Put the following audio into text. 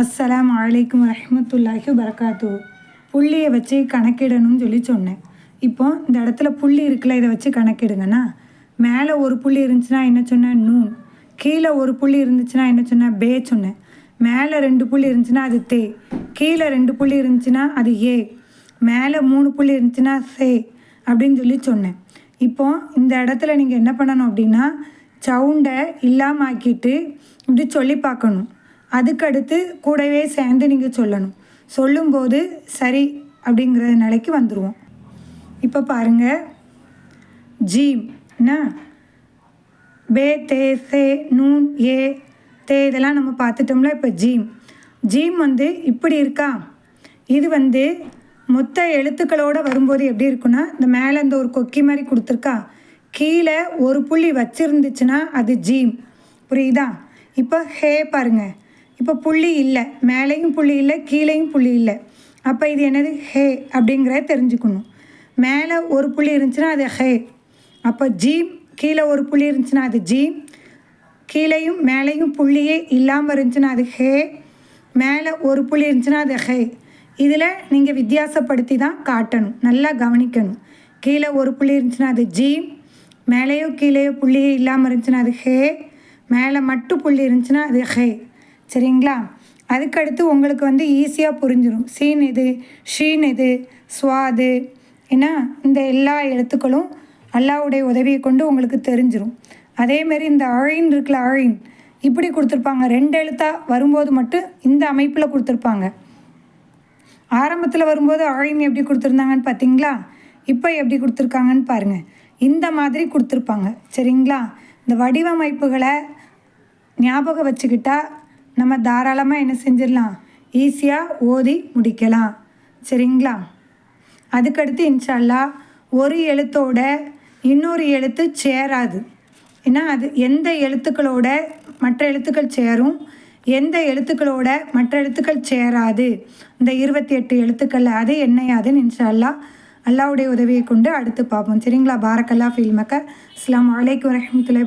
அஸ்ஸலாம் அலைக்கும் வரமத்துல்லாஹி வரகாத்து புள்ளியை வச்சு கணக்கிடணும்னு சொல்லி சொன்னேன். இப்போ இந்த இடத்துல புள்ளி இருக்குல்ல இதை வச்சு கணக்கிடுங்கண்ணா மேலே ஒரு புள்ளி இருந்துச்சுன்னா என்ன சொன்னேன்? நூன். கீழே ஒரு புள்ளி இருந்துச்சுன்னா என்ன சொன்னேன்? பே சொன்னேன். மேலே ரெண்டு புள்ளி இருந்துச்சுன்னா அது தே. கீழே ரெண்டு புள்ளி இருந்துச்சுன்னா அது ஏ. மேலே மூணு புள்ளி இருந்துச்சுன்னா சே அப்படின்னு சொல்லி சொன்னேன். இப்போ இந்த இடத்துல நீங்கள் என்ன பண்ணணும் அப்படின்னா சவுண்டை இல்லாமல் ஆக்கிட்டு இப்படி சொல்லி பார்க்கணும். அதுக்கடுத்து கூடவே சேர்ந்து நீங்கள் சொல்லணும். சொல்லும்போது சரி அப்படிங்கிற நிலைக்கு வந்துடுவோம் இப்போ பாருங்கள் ஜீம் என்ன பே தே சே நூன் ஏ தே இதெல்லாம் நம்ம பார்த்துட்டோம்ல இப்போ ஜீம். ஜீம் வந்து இப்படி இருக்கா? இது வந்து மொத்த எழுத்துக்களோடு வரும்போது எப்படி இருக்குன்னா இந்த மேலே இந்த ஒரு கொக்கி மாதிரி கொடுத்துருக்கா? கீழே ஒரு புள்ளி வச்சிருந்துச்சுன்னா அது ஜீம். புரியுதா? இப்போ ஹே பாருங்க. இப்போ புள்ளி இல்லை. மேலேயும் புள்ளி இல்லை கீழேயும் புள்ளி இல்லை. அப்போ இது என்னது? ஹே அப்படிங்கிறத தெரிஞ்சுக்கணும். மேலே ஒரு புள்ளி இருந்துச்சுன்னா அது ஹே. அப்போ ஜீம் கீழே ஒரு புள்ளி இருந்துச்சுன்னா அது ஜீம். கீழேயும் மேலேயும் புள்ளியே இல்லாமல் இருந்துச்சுன்னா அது ஹே. மேலே ஒரு புள்ளி இருந்துச்சுன்னா அது ஹே. இதில் நீங்கள் வித்தியாசப்படுத்தி தான் காட்டணும். நல்லா கவனிக்கணும். கீழே ஒரு புள்ளி இருந்துச்சுன்னா அது ஜீம். மேலேயோ கீழேயோ புள்ளியே இல்லாமல் இருந்துச்சுன்னா அது ஹே. மேலே மட்டும் புள்ளி இருந்துச்சுன்னா அது ஹே. சரிங்களா? அதுக்கடுத்து உங்களுக்கு வந்து ஈஸியாக புரிஞ்சிடும் சீன் இது ஷீன் இது ஸ்வாது. ஏன்னா இந்த எல்லா எழுத்துக்களும் அல்லாவுடைய உதவியை கொண்டு உங்களுக்கு தெரிஞ்சிடும் அதேமாரி இந்த அழின் இருக்குல்ல அழின் இப்படி கொடுத்துருப்பாங்க. ரெண்டு எழுத்தாக வரும்போது மட்டும் இந்த அமைப்பில் கொடுத்துருப்பாங்க. ஆரம்பத்தில் வரும்போது அழின் எப்படி கொடுத்துருந்தாங்கன்னு பார்த்தீங்களா இப்போ எப்படி கொடுத்துருக்காங்கன்னு பாருங்கள் இந்த மாதிரி கொடுத்துருப்பாங்க. சரிங்களா? இந்த வடிவமைப்புகளை ஞாபகம் வச்சுக்கிட்டால் நம்ம தாராளமாக என்ன செஞ்சிடலாம்? ஈஸியாக ஓதி முடிக்கலாம். சரிங்களா? அதுக்கடுத்து இன்ஷால்லா ஒரு எழுத்தோட இன்னொரு எழுத்து சேராது. ஏன்னா அது எந்த எழுத்துக்களோட மற்ற எழுத்துக்கள் சேரும்? எந்த எழுத்துக்களோட மற்ற எழுத்துக்கள் சேராது? இந்த இருபத்தி எட்டு எழுத்துக்கள் அது என்னையாதுன்னு இன்ஷால்லா அல்லாவுடைய உதவியை கொண்டு அடுத்து பார்ப்போம். சரிங்களா? பாரக்கல்லா ஃபீல்மக்க அஸ்லாம் வலைக்கம் வரமத்துல